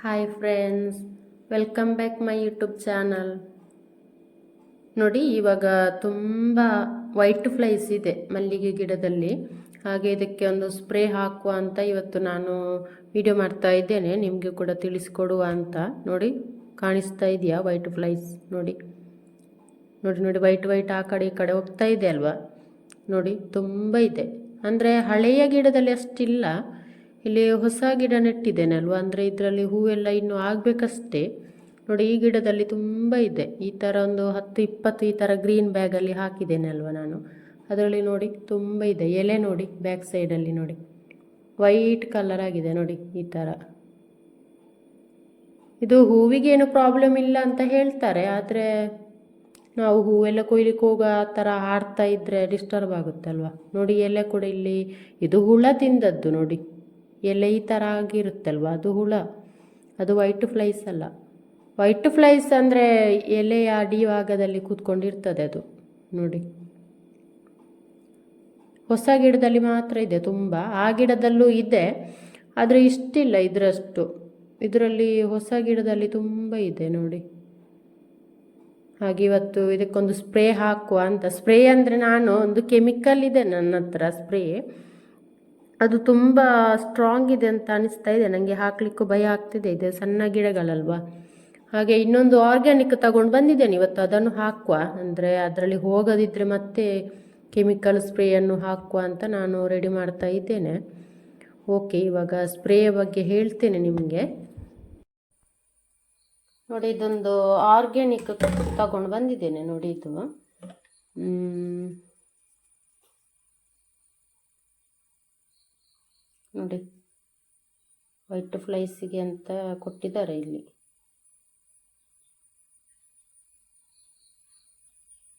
Hi friends welcome back my YouTube channel ನೋಡಿ, ಇವಾಗ ತುಂಬ ವೈಟ್ ಫ್ಲೈಸ್ ಇದೆ ಮಲ್ಲಿಗೆ ಗಿಡದಲ್ಲಿ. ಹಾಗೆ ಇದಕ್ಕೆ ಒಂದು ಸ್ಪ್ರೇ ಹಾಕುವ ಅಂತ ಇವತ್ತು ನಾನು ವಿಡಿಯೋ ಮಾಡ್ತಾ ಇದ್ದೇನೆ. ನಿಮಗೆ ಕೂಡ ತಿಳಿಸ್ಕೊಡುವ ಅಂತ. ನೋಡಿ, ಕಾಣಿಸ್ತಾ ಇದೆಯಾ ವೈಟ್ ಫ್ಲೈಸ್ ನೋಡಿ. ನೋಡಿ ನೋಡಿ ವೈಟ್ ವೈಟ್ ಆ ಕಡೆ, ಈ ಕಡೆ ಹೋಗ್ತಾ ಇದೆ ಅಲ್ವಾ? ನೋಡಿ, ತುಂಬ ಇದೆ. ಅಂದರೆ ಹಳೆಯ ಗಿಡದಲ್ಲಿ ಅಷ್ಟಿಲ್ಲ. ಇಲ್ಲಿ ಹೊಸ ಗಿಡ ನೆಟ್ಟಿದ್ದೇನಲ್ವ? ಅಂದರೆ ಇದರಲ್ಲಿ ಹೂವೆಲ್ಲ ಇನ್ನೂ ಆಗಬೇಕಷ್ಟೇ. ನೋಡಿ, ಈ ಗಿಡದಲ್ಲಿ ತುಂಬ ಇದೆ. ಈ ಥರ ಒಂದು ಹತ್ತು, ಇಪ್ಪತ್ತು ಈ ಥರ ಗ್ರೀನ್ ಬ್ಯಾಗಲ್ಲಿ ಹಾಕಿದ್ದೇನಲ್ವ ನಾನು? ಅದರಲ್ಲಿ ನೋಡಿ ತುಂಬ ಇದೆ. ಎಲೆ ನೋಡಿ ಬ್ಯಾಕ್ ಸೈಡಲ್ಲಿ ನೋಡಿ. ವೈಟ್ ಕಲರ್ ಆಗಿದೆ ನೋಡಿ ಈ ಥರ ಇದು ಹೂವಿಗೆ ಏನು ಪ್ರಾಬ್ಲಮ್ ಇಲ್ಲ ಅಂತ ಹೇಳ್ತಾರೆ. ಆದರೆ ನಾವು ಹೂವೆಲ್ಲ ಕೊಯ್ಲಿಕ್ಕೆ ಹೋಗೋ ಆ ಥರ ಹಾಡ್ತಾ ಇದ್ದರೆ ಡಿಸ್ಟರ್ಬ್ ಆಗುತ್ತಲ್ವ? ನೋಡಿ, ಎಲೆ ಕೂಡ ಇಲ್ಲಿ, ಇದು ಹುಳ ತಿಂದದ್ದು ನೋಡಿ. ಎಲೆ ಈ ಥರ ಆಗಿರುತ್ತಲ್ವ? ಅದು ಹುಳ. ಅದು ವೈಟ್ ಫ್ಲೈಸ್ ಅಲ್ಲ. ವೈಟ್ ಫ್ಲೈಸ್ ಅಂದರೆ ಎಲೆಯ ಅಡಿಭಾಗದಲ್ಲಿ ಕೂತ್ಕೊಂಡಿರ್ತದೆ ಅದು. ನೋಡಿ. ಹೊಸ ಗಿಡದಲ್ಲಿ ಮಾತ್ರ ಇದೆ ತುಂಬ. ಆ ಗಿಡದಲ್ಲೂ ಇದೆ. ಆದರೆ ಇಷ್ಟಿಲ್ಲ ಇದರಷ್ಟು. ಇದರಲ್ಲಿ ಹೊಸ ಗಿಡದಲ್ಲಿ ತುಂಬ ಇದೆ ನೋಡಿ. ಹಾಗೆ ಇವತ್ತು ಇದಕ್ಕೊಂದು ಸ್ಪ್ರೇ ಹಾಕುವ ಅಂತ. ಸ್ಪ್ರೇ ಅಂದರೆ ನಾನು ಒಂದು ಕೆಮಿಕಲ್ ಇದೆ ನನ್ನ ಹತ್ರ ಸ್ಪ್ರೇ ಅದು ತುಂಬ ಸ್ಟ್ರಾಂಗ್ ಇದೆ ಅಂತ ಅನಿಸ್ತಾ ಇದೆ. ನನಗೆ ಹಾಕಲಿಕ್ಕೂ ಭಯ ಆಗ್ತಿದೆ. ಇದೆ ಸಣ್ಣ ಗಿಡಗಳಲ್ವಾ? ಹಾಗೆ ಇನ್ನೊಂದು ಆರ್ಗ್ಯಾನಿಕ್ ತಗೊಂಡು ಬಂದಿದ್ದೇನೆ. ಇವತ್ತು ಅದನ್ನು ಹಾಕುವ. ಅಂದರೆ ಅದರಲ್ಲಿ ಹೋಗದಿದ್ದರೆ ಮತ್ತೆ ಕೆಮಿಕಲ್ ಸ್ಪ್ರೇಯನ್ನು ಹಾಕುವ ಅಂತ ನಾನು ರೆಡಿ ಮಾಡ್ತಾ ಇದ್ದೇನೆ. ಓಕೆ ಇವಾಗ ಸ್ಪ್ರೇಯ ಬಗ್ಗೆ ಹೇಳ್ತೇನೆ ನಿಮಗೆ. ನೋಡಿ, ಇದೊಂದು ಆರ್ಗ್ಯಾನಿಕ್ ತಗೊಂಡು ಬಂದಿದ್ದೇನೆ. ನೋಡಿ ಇದು. ನೋಡಿ. ವೈಟ್ ಫ್ಲೈಸಿಗೆ ಅಂತ ಕೊಟ್ಟಿದ್ದಾರೆ ಇಲ್ಲಿ.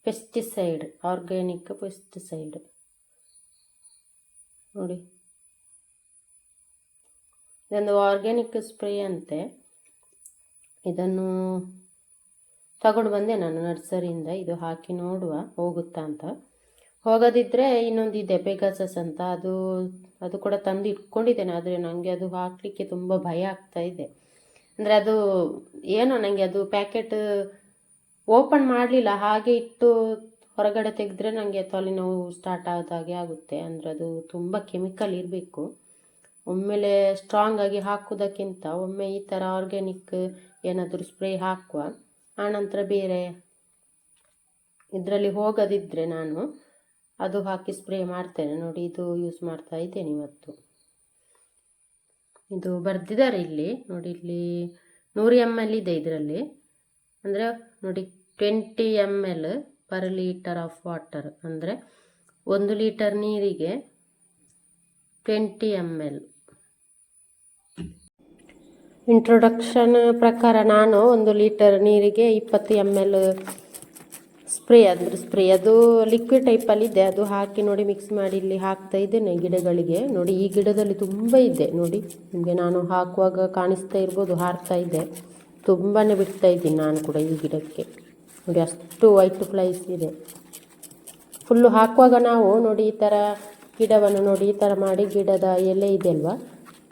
ಪೆಸ್ಟಿಸೈಡ್ ಆರ್ಗ್ಯಾನಿಕ್ ಪೆಸ್ಟಿಸೈಡ್ ನೋಡಿ. ಇದೊಂದು ಆರ್ಗ್ಯಾನಿಕ್ ಸ್ಪ್ರೇ ಅಂತೆ. ಇದನ್ನು ತಗೊಂಡು ಬಂದೆ ನಾನು ನರ್ಸರಿಯಿಂದ ಇದು ಹಾಕಿ ನೋಡುವ, ಹೋಗುತ್ತಾ ಅಂತ. ಹೋಗದಿದ್ದರೆ ಇನ್ನೊಂದು ಇದೆ ಪೆಗಾಸಸ್ ಅಂತ ಅದು ಅದು ಕೂಡ ತಂದು ಇಟ್ಕೊಂಡಿದ್ದೇನೆ, ಆದರೆ ನನಗೆ ಅದು ಹಾಕಲಿಕ್ಕೆ ತುಂಬ ಭಯ ಆಗ್ತಾ ಇದೆ. ಅಂದರೆ ಅದು ಏನೋ ನನಗೆ ಅದು ಪ್ಯಾಕೆಟ್ ಓಪನ್ ಮಾಡಲಿಲ್ಲ, ಹಾಗೆ ಇಟ್ಟು ಹೊರಗಡೆ ತೆಗೆದ್ರೆ ನನಗೆ ತಲೆನೋವು ಸ್ಟಾರ್ಟ್ ಆದ ಹಾಗೆ ಆಗುತ್ತೆ. ಅಂದರೆ ಅದು ತುಂಬ ಕೆಮಿಕಲ್ ಇರಬೇಕು. ಒಮ್ಮೆಲೆ ಸ್ಟ್ರಾಂಗ್ ಆಗಿ ಹಾಕೋದಕ್ಕಿಂತ ಒಮ್ಮೆ ಈ ಥರ ಆರ್ಗ್ಯಾನಿಕ್ ಏನಾದರೂ ಸ್ಪ್ರೇ ಹಾಕುವ ಆನಂತರ ಬೇರೆ ಇದರಲ್ಲಿ ಹೋಗದಿದ್ದರೆ ನಾನು ಅದು ಹಾಕಿ ಸ್ಪ್ರೇ ಮಾಡ್ತೇನೆ. ನೋಡಿ, ಇದು ಯೂಸ್ ಮಾಡ್ತಾ ಇದ್ದೇನೆ ಇವತ್ತು. ಇದು ಬರೆದಿದ್ದಾರೆ ಇಲ್ಲಿ. ನೋಡಿ, ಇಲ್ಲಿ ನೂರು ಎಂ ಎಲ್ ಇದೆ ಇದರಲ್ಲಿ. ಅಂದರೆ, ನೋಡಿ twenty M L per litre of water ಅಂದರೆ, ಒಂದು ಲೀಟರ್ ನೀರಿಗೆ ಟ್ವೆಂಟಿ ಎಂ ಎಲ್ ಇಂಟ್ರೊಡಕ್ಷನ್ ಪ್ರಕಾರ ನಾನು ಒಂದು ಲೀಟರ್ ನೀರಿಗೆ ಇಪ್ಪತ್ತು ಎಂ ಎಲ್ ಸ್ಪ್ರೇ ಅಂದರೆ ಸ್ಪ್ರೇ, ಅದು ಲಿಕ್ವಿಡ್ ಟೈಪಲ್ಲಿ ಇದೆ. ಅದು ಹಾಕಿ ನೋಡಿ ಮಿಕ್ಸ್ ಮಾಡಿ ಇಲ್ಲಿ ಹಾಕ್ತಾ ಇದ್ದೇನೆ ಗಿಡಗಳಿಗೆ. ನೋಡಿ ಈ ಗಿಡದಲ್ಲಿ ತುಂಬ ಇದೆ. ನೋಡಿ ನಿಮಗೆ ನಾನು ಹಾಕುವಾಗ ಕಾಣಿಸ್ತಾ ಇರ್ಬೋದು, ಹಾರ್ತಾ ಇದೆ. ತುಂಬಾ ಬಿಡ್ತಾ ಇದ್ದೀನಿ ನಾನು ಕೂಡ ಈ ಗಿಡಕ್ಕೆ. ನೋಡಿ ಅಷ್ಟು ವೈಟ್ ಫ್ಲೈಸ್ ಇದೆ. ಫುಲ್ಲು ಹಾಕುವಾಗ ನಾವು ನೋಡಿ ಈ ಥರ ಗಿಡವನ್ನು ನೋಡಿ, ಈ ಥರ ಮಾಡಿ ಗಿಡದ ಎಲೆ ಇದೆ ಅಲ್ವಾ?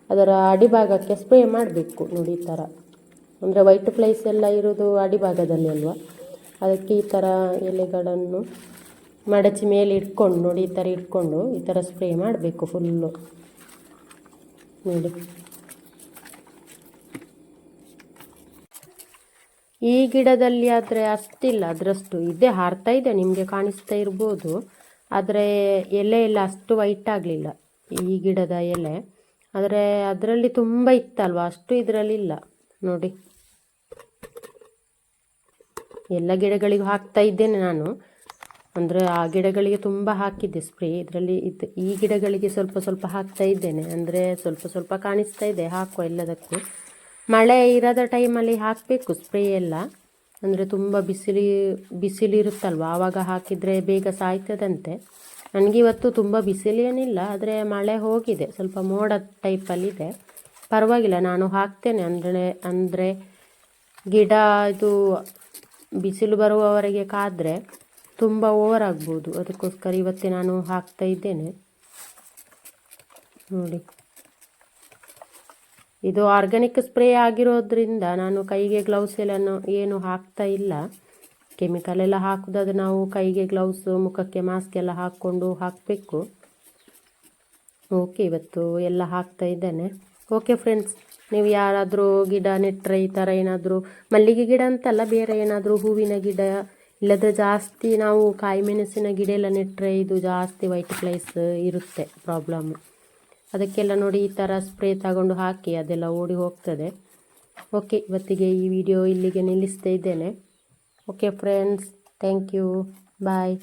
ಅದರ ಅಡಿಭಾಗಕ್ಕೆ ಸ್ಪ್ರೇ ಮಾಡಬೇಕು. ನೋಡಿ ಈ ಥರ ಅಂದರೆ ವೈಟ್ ಫ್ಲೈಸ್ ಎಲ್ಲ ಇರೋದು ಅಡಿಭಾಗದಲ್ಲಿ ಅಲ್ವಾ? ಅದಕ್ಕೆ ಈ ಥರ ಎಲೆಗಳನ್ನು ಮಡಚಿ ಮೇಲೆ ಇಟ್ಕೊಂಡು ನೋಡಿ, ಈ ಥರ ಇಟ್ಕೊಂಡು ಈ ಥರ ಸ್ಪ್ರೇ ಮಾಡಬೇಕು ಫುಲ್ಲು ನೋಡಿ. ಈ ಗಿಡದಲ್ಲಿ ಆದರೆ ಅಷ್ಟಿಲ್ಲ, ಅದರಷ್ಟು ಇದೆ, ಹಾರ್ತಾ ಇದೆ, ನಿಮಗೆ ಕಾಣಿಸ್ತಾ ಇರ್ಬೋದು. ಆದರೆ ಎಲೆ ಎಲ್ಲ ಅಷ್ಟು ವೈಟ್ ಆಗಲಿಲ್ಲ, ಈ ಗಿಡದ ಎಲೆ. ಆದರೆ ಅದರಲ್ಲಿ ತುಂಬ ಇತ್ತಲ್ವ, ಅಷ್ಟು ಇದರಲ್ಲಿಲ್ಲ ನೋಡಿ. ಎಲ್ಲ ಗಿಡಗಳಿಗೂ ಹಾಕ್ತಾ ಇದ್ದೇನೆ ನಾನು. ಅಂದರೆ ಆ ಗಿಡಗಳಿಗೆ ತುಂಬ ಹಾಕಿದ್ದೆ ಸ್ಪ್ರೇ. ಇದರಲ್ಲಿ ಇದು ಈ ಗಿಡಗಳಿಗೆ ಸ್ವಲ್ಪ ಸ್ವಲ್ಪ ಹಾಕ್ತಾ ಇದ್ದೇನೆ. ಅಂದರೆ ಸ್ವಲ್ಪ ಸ್ವಲ್ಪ ಕಾಣಿಸ್ತಾ ಇದೆ, ಹಾಕುವ ಎಲ್ಲದಕ್ಕೂ. ಮಳೆ ಇರದ ಟೈಮಲ್ಲಿ ಹಾಕಬೇಕು ಸ್ಪ್ರೇ ಎಲ್ಲ. ಅಂದರೆ ತುಂಬ ಬಿಸಿಲು, ಬಿಸಿಲಿರುತ್ತಲ್ವ? ಆವಾಗ ಹಾಕಿದರೆ ಬೇಗ ಸಾಯ್ತದಂತೆ. ನನಗೆ ಇವತ್ತು ತುಂಬ ಬಿಸಿಲೇನಿಲ್ಲ ಆದರೆ ಮಳೆ ಹೋಗಿದೆ. ಸ್ವಲ್ಪ ಮೋಡ ಟೈಪಲ್ಲಿದೆ ಪರವಾಗಿಲ್ಲ, ನಾನು ಹಾಕ್ತೇನೆ. ಅಂದರೆ ಅಂದರೆ ಗಿಡ ಇದು ಬಿಸಿಲು ಬರುವವರೆಗೆ ಕಾದರೆ ತುಂಬ ಓವರ್ ಆಗ್ಬೋದು. ಅದಕ್ಕೋಸ್ಕರ ಇವತ್ತೇ ನಾನು ಹಾಕ್ತಾ ಇದ್ದೇನೆ. ನೋಡಿ. ಇದು ಆರ್ಗ್ಯಾನಿಕ್ ಸ್ಪ್ರೇ ಆಗಿರೋದ್ರಿಂದ ನಾನು ಕೈಗೆ ಗ್ಲೌಸ್ ಎಲ್ಲ ಏನು ಹಾಕ್ತಾ ಇಲ್ಲ. ಕೆಮಿಕಲ್ ಎಲ್ಲ ಹಾಕೋದಾದ್ರೆ ನಾವು ಕೈಗೆ ಗ್ಲೌಸ್ ಮುಖಕ್ಕೆ ಮಾಸ್ಕ್ ಎಲ್ಲ ಹಾಕ್ಕೊಂಡು ಹಾಕಬೇಕು. ಓಕೆ ಇವತ್ತು ಎಲ್ಲ ಹಾಕ್ತಾ ಇದ್ದೇನೆ. ಓಕೆ ಫ್ರೆಂಡ್ಸ್ ನೀವು ಯಾರಾದರೂ ಗಿಡ ನೆಟ್ಟರೆ ಈ ಥರ ಏನಾದರೂ, ಮಲ್ಲಿಗೆ ಗಿಡ ಅಂತಲ್ಲ, ಬೇರೆ ಏನಾದರೂ ಹೂವಿನ ಗಿಡ, ಇಲ್ಲದ್ರೆ ಜಾಸ್ತಿ ನಾವು ಕಾಯಿ ಮೆಣಸಿನ ಗಿಡ ಎಲ್ಲ ನೆಟ್ಟರೆ ಇದು ಜಾಸ್ತಿ ವೈಟ್ ಪ್ಲೇಸ್ ಇರುತ್ತೆ ಪ್ರಾಬ್ಲಮ್ ಅದಕ್ಕೆಲ್ಲ ನೋಡಿ ಈ ಥರ ಸ್ಪ್ರೇ ತಗೊಂಡು ಹಾಕಿ, ಅದೆಲ್ಲ ಓಡಿ ಹೋಗ್ತದೆ. ಓಕೆ ಇವತ್ತಿಗೆ ಈ ವಿಡಿಯೋ ಇಲ್ಲಿಗೆ ನಿಲ್ಲಿಸ್ತಾ ಇದ್ದೇನೆ. Okay friends thank you bye